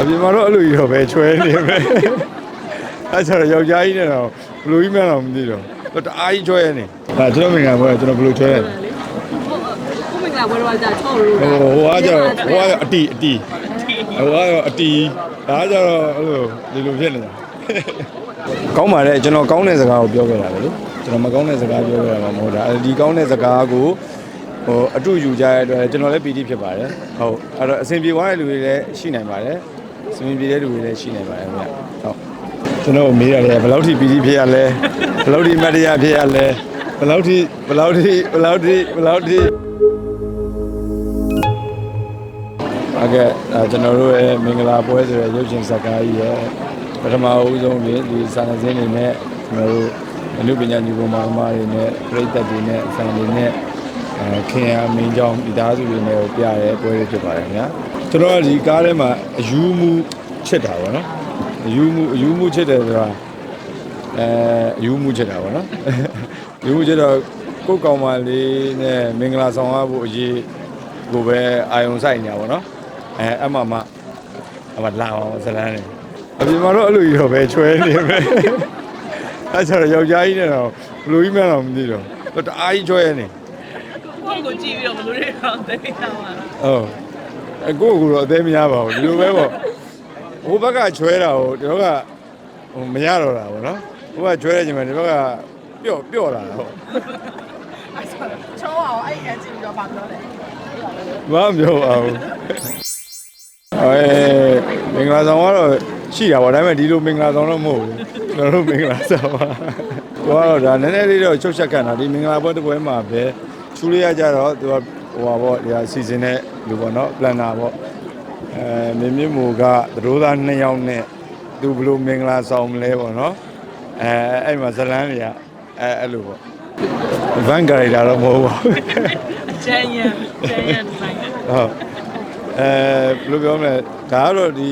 အပြင်မှာတော့အဲ့လိုကြီးတော့ပဲချွဲနေပဲအဲ့ကျတော့ယောက်ျားကြီးနဲ့တော့ဘလူးကြီးမှန်းတော့မသိတော့တော့တအားကြီးချွဲနေဒါကျွန်တော်မင်္ဂလာပွဲကျွန်တော်ဘလူးချွဲတယ်ကိုမင်္ဂလာပွဲတော့ကြာချော့လို့ဟိုဟိုကကျတော့ဟိုကအတီအတီဟိုကတော့အတီဒါကကျတော့အဲ့လိုဒီလိုဖြစ်နေတာကောင်းပါတယ်ကျွန်တော်ကောင်းတဲ့စကားကိုပြောခဲ့တာပဲလေကျွန်တော်မကောင်းတဲ့စကားပြောခဲ့တာမှမဟုတ်တာအဲဒီကောင်းတဲ့စကားကိုဟိုအတူယူကြရတဲ့အတွက်ကျွန်တော်လည်းပီတိဖြစ်ပါတယ်ဟုတ်အဲ့တော့အဆင်ပြေသွားတဲ့လူတွေလည်းရှိနိုင်ပါတယ် အဆင်ပြေတဲ့လူတွေလည်းရှိနိုင်ပါတယ်ခင်ဗျဟုတ်ကျွန်တော်မေးရတယ်ဘယ်လောက်ထိပီတိဖြစ်ရလဲဘယ်လောက်ထိမတ်တရားဖြစ်ရလဲဘယ်လောက်ထိဘယ်လောက်ထိဘယ်လောက်ထိဘယ်လောက်ထိဟုတ်ကဲ့အဲကျွန်တော်တို့ရဲ့မင်္ဂလာပွဲဆိုတဲ့ရုပ်ရှင်ဇာတ်ကားကြီးရဲ့ပထမအဦးဆုံးနေ့ဒီစာနယ်ဇင်းတွေနဲ့ကျွန်တော်တို့အနုပညာညီကောင်မအမတွေနဲ့ပြိသက်တွေနဲ့ဆန်တွေနဲ့အဲခင်ရမင်းကြောင့်ဒီသားစုတွေနဲ့ပြရဲပွဲတွေဖြစ်ပါတယ်ခင်ဗျာ ကျွန်တော်ကဒီကားထဲမှာအယူမှုချစ်တာပေါ့နော်အယူမှုအယူမှုချစ်တယ်ဆိုတာအဲအယူမှုချစ်တာပေါ့နော်အယူမှုချစ်တော့ကိုယ့်ကောင်မလေးနဲ့မင်္ဂလာဆောင်ရဖို့အရေးကိုပဲအာယုံဆိုင်နေတာပေါ့နော်အဲအမှမအမှလာအောင်ဇလန်းနေအပြင်မှာတော့အဲ့လိုကြီးတော့ပဲချွဲနေပဲအဲ့ကျတော့ယောက်ျားကြီးနဲ့တော့ဘလူးကြီးမှန်းတော့မသိတော့တော့တအားကြီးချွဲနေကိုကိုကြည့်ပြီးတော့ဘလို့တွေတော့သိတာပါဟုတ် အကိုကကတော့အသေးမရပါဘူးဒီလိုပဲပေါ့ဟိုဘက်ကချွဲတာကိုဒီဘက်ကဟိုမရတော့တာပေါ့နော်ဟိုဘက်ကချွဲတဲ့ချိန်မှာဒီဘက်ကပျော့ပျော့လာတာပေါ့ချောအောင်အဲ့အကြည့်ပြီးတော့ပါပြောတယ်မမပြောပါဘူးအဲမင်္ဂလာဆောင်ကတော့ရှိတာပေါ့ဒါပေမဲ့ဒီလိုမင်္ဂလာဆောင်တော့မဟုတ်ဘူးကျွန်တော်တို့မင်္ဂလာဆောင်ပါကိုကတော့ဒါနည်းနည်းလေးတော့ချုပ်ချက်ခံတာဒီမင်္ဂလာပွဲတစ်ပွဲမှာပဲချူလေးရကြတော့သူက ဟိုပါပေါ့ဒီဟာစီစဉ်တဲ့လူပေါ့နော်ပလန်နာပေါ့အဲမင်းမြင့်မူကသတို့သားနှစ်ယောက်နဲ့သူဘယ်လိုမင်္ဂလာဆောင်မလဲပေါ့နော်အဲအဲ့မှာဇလန်းတွေကအဲအဲ့လိုပေါ့ဗန်ကာရီတာတော့မဟုတ်ပါဘူးကျန်ရန်ကျန်ရန်ဒီဇိုင်းဟုတ်အဲဘယ်လိုပြောမလဲဒါကတော့ဒီ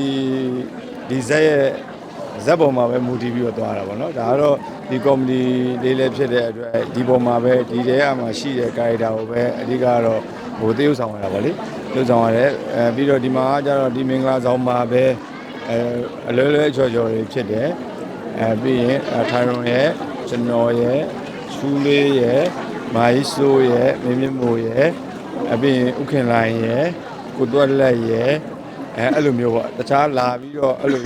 ဒီဇက်ရဲ့ ဇက်ပေါ်မှာပဲမူတည်ပြီးတော့သွားတာပေါ့နော်ဒါကတော့ဒီကော်မတီလေးလည်းဖြစ်တဲ့အတွက်ဒီပေါ်မှာပဲဒီတဲအမှာရှိတဲ့ကာရီတာကိုပဲအဓိကကတော့ဟိုတရုပ်ဆောင်ရတာပေါ့လေတရုပ်ဆောင်ရတယ်အဲပြီးတော့ဒီမှာကကျတော့ဒီမင်္ဂလာဆောင်မှာပဲအဲအလွယ်လွယ်ချော်ချော်တွေဖြစ်တယ်အဲပြီးရင်ထိုင်ရွန်ရဲ့ကျွန်တော်ရဲ့ချူလေးရဲ့မာကြီးဆိုးရဲ့မင်းမြင့်မိုးရဲ့အပြင်ဥခင်လိုင်းရယ်ကိုတွက်လက်ရယ်အဲအဲ့လိုမျိုးပေါ့တခြားလာပြီးတော့အဲ့လို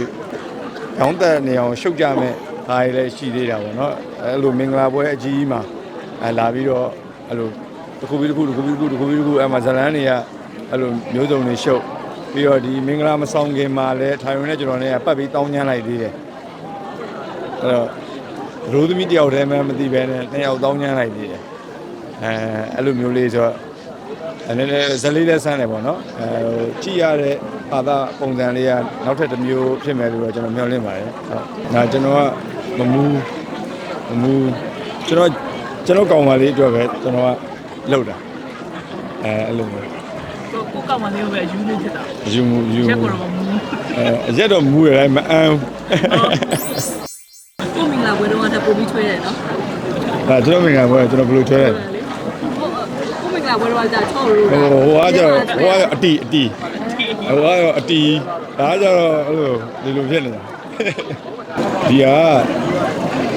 ရောင်းတဲ့နေအောင်ရှုပ်ကြမဲ့အားရလည်းရှိသေးတာပေါ့နော်အဲ့လိုမင်္ဂလာပွဲအကြီးကြီးမှာအဲလာပြီးတော့အဲ့လိုတစ်ခုပြီးတစ်ခုတစ်ခုပြီးတစ်ခုတစ်ခုပြီးတစ်ခုအဲ့မှာဇလန်းတွေကအဲ့လိုမျိုးစုံတွေရှုပ်ပြီးတော့ဒီမင်္ဂလာမဆောင်ခင်မှာလည်းထိုင်ရုံနဲ့ကျွန်တော်နဲ့ပတ်ပြီးတောင်းချမ်းလိုက်သေးတယ်အဲ့တော့ရိုးသမီးတယောက်တည်းမှမသိဘဲနဲ့နှစ်ယောက်တောင်းချမ်းလိုက်သေးတယ်အဲအဲ့လိုမျိုးလေးဆိုတော့အနေနဲ့ဇလေးလေးဆန်းတယ်ပေါ့နော်အဲဟိုကြည့်ရတဲ့ ဘာသာပုံစံလေးကနောက်ထပ်တစ်မျိုးဖြစ်မယ်လို့တော့ကျွန်တော်မျှော်လင့်ပါတယ်ဟုတ်ဒါကျွန်တော်ကမမူးမမူးကျွန်တော်ကျွန်တော်ကောင်မလေးအတွက်ပဲကျွန်တော်ကလှုပ်တာအဲအဲ့လိုမျိုးကိုကိုကောက်မှလေးပဲယူနေဖြစ်တာယူမူယူချက်မူကိုတော့မမူအဲအရက်တော့မူရတိုင်းမအမ်းဘူးကိုမင်္ဂလာပွဲတော့တက်ပို့ပြီးထွေးတယ်နော်ဒါကျွန်တော်မင်္ဂလာပွဲကျွန်တော်ဘယ်လိုထွဲလဲကိုမင်္ဂလာပွဲတော့ကြာချော့လို့ဟိုဟိုကကျတော့ဟိုကအတီအတီ ဟိုကတော့အတီဒါကကျတော့အဲ့လိုဒီလိုဖြစ်နေတာဒီက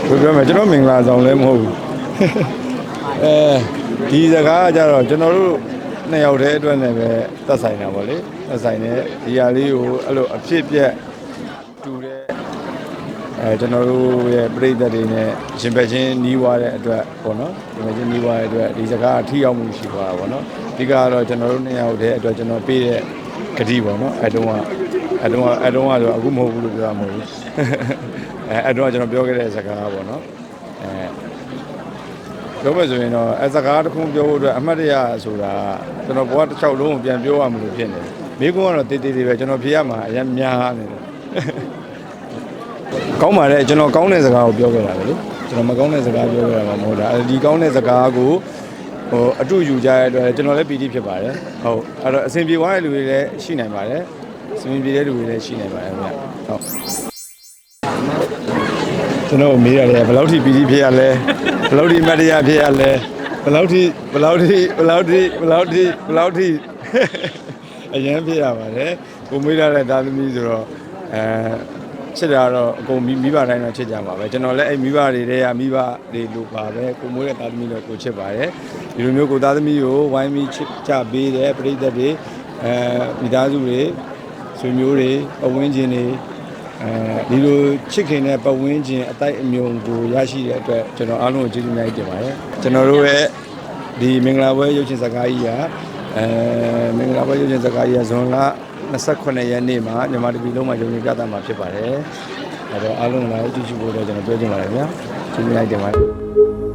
ဘယ်ပြောမလဲကျွန်တော်မင်္ဂလာဆောင်လည်းမဟုတ်ဘူးအဲဒီစကားကကျတော့ကျွန်တော်တို့နှစ်ယောက်တည်းအတွက်နဲ့ပဲသက်ဆိုင်တာပေါ့လေသက်ဆိုင်တဲ့ဒီဟာလေးကိုအဲ့လိုအဖြစ်ပြက်တူတဲ့အဲကျွန်တော်တို့ရဲ့ပြိသက်တွေနဲ့ရှင်ဘက်ချင်းနီးွားတဲ့အတွက်ပေါ့နော်ရှင်ဘက်ချင်းနီးွားတဲ့အတွက်ဒီစကားအထီရောက်မှုရှိသွားတာပေါ့နော်အဓိကကတော့ကျွန်တော်တို့နှစ်ယောက်တည်းအတွက်ကျွန်တော်ပေးတဲ့ ဂတိပေါ့နော်အဲတုန်းကအဲတုန်းကအဲတုန်းကဆိုအခုမဟုတ်ဘူးလို့ပြောရမှာမဟုတ်ဘူးအဲအဲတုန်းကကျွန်တော်ပြောခဲ့တဲ့စကားပေါ့နော်အဲပြောမယ်ဆိုရင်တော့အဲစကားတစ်ခုပြောဖို့အတွက်အမှတ်တရဆိုတာကျွန်တော်ဘဝတစ်ချောက်လုံးကိုပြန်ပြောရမလို့ဖြစ်နေတယ်မိကုန်းကတော့တေးတေးလေးပဲကျွန်တော်ဖြေရမှာအရင်များနေတယ်ကောင်းပါတယ်ကျွန်တော်ကောင်းတဲ့စကားကိုပြောခဲ့တာပဲလေကျွန်တော်မကောင်းတဲ့စကားပြောခဲ့တာမှမဟုတ်တာအဲဒီကောင်းတဲ့စကားကို ဟိုအတူယူကြရတဲ့အတွက်ကျွန်တော်လည်းပီတိဖြစ်ပါတယ်ဟုတ်အဲ့တော့အဆင်ပြေသွားတဲ့လူတွေလည်းရှိနိုင်ပါတယ်အဆင်ပြေတဲ့လူတွေလည်းရှိနိုင်ပါတယ်ခင်ဗျဟုတ်ကျွန်တော်မေးရတယ်ဘယ်လောက်ထိပီတိဖြစ်ရလဲဘယ်လောက်ထိမတ်တရားဖြစ်ရလဲဘယ်လောက်ထိဘယ်လောက်ထိဘယ်လောက်ထိဘယ်လောက်ထိဘယ်လောက်ထိအရင်ဖြစ်ရပါတယ်ကိုမွေးလာတဲ့သားသမီးဆိုတော့အဲချစ်တာတော့အကုန်မိမိဘတိုင်းတော့ချစ်ကြပါပဲကျွန်တော်လည်းအဲ့မိဘတွေတည်းကမိဘတွေလိုပါပဲကိုမွေးတဲ့သားသမီးတော့ကိုချစ်ပါတယ် ဒီလိုမျိုးကိုသားသမီးကိုဝိုင်းပြီးချစ်ကြပေးတယ်ပရိသတ်တွေအဲမိသားစုတွေဆွေမျိုးတွေအဝင်းချင်းတွေအဲဒီလိုချစ်ခင်တဲ့ပတ်ဝန်းကျင်အတိုက်အမြုံကိုရရှိတဲ့အတွက်ကျွန်တော်အားလုံးကိုကျေးဇူးအများကြီးတင်ပါတယ်ကျွန်တော်တို့ရဲ့ဒီမင်္ဂလာပွဲရုပ်ရှင်ဇာတ်ကားကြီးကအဲမင်္ဂလာပွဲရုပ်ရှင်ဇာတ်ကားကြီးကဇွန်လ28ရက်နေ့မှာမြန်မာတပြည်လုံးမှာရုံးနေပြသမှာဖြစ်ပါတယ်အဲတော့အားလုံးလာကြည့်ရှုဖို့တော့ကျွန်တော်ပြောချင်ပါတယ်ဗျာကျေးဇူးအများကြီးတင်ပါတယ်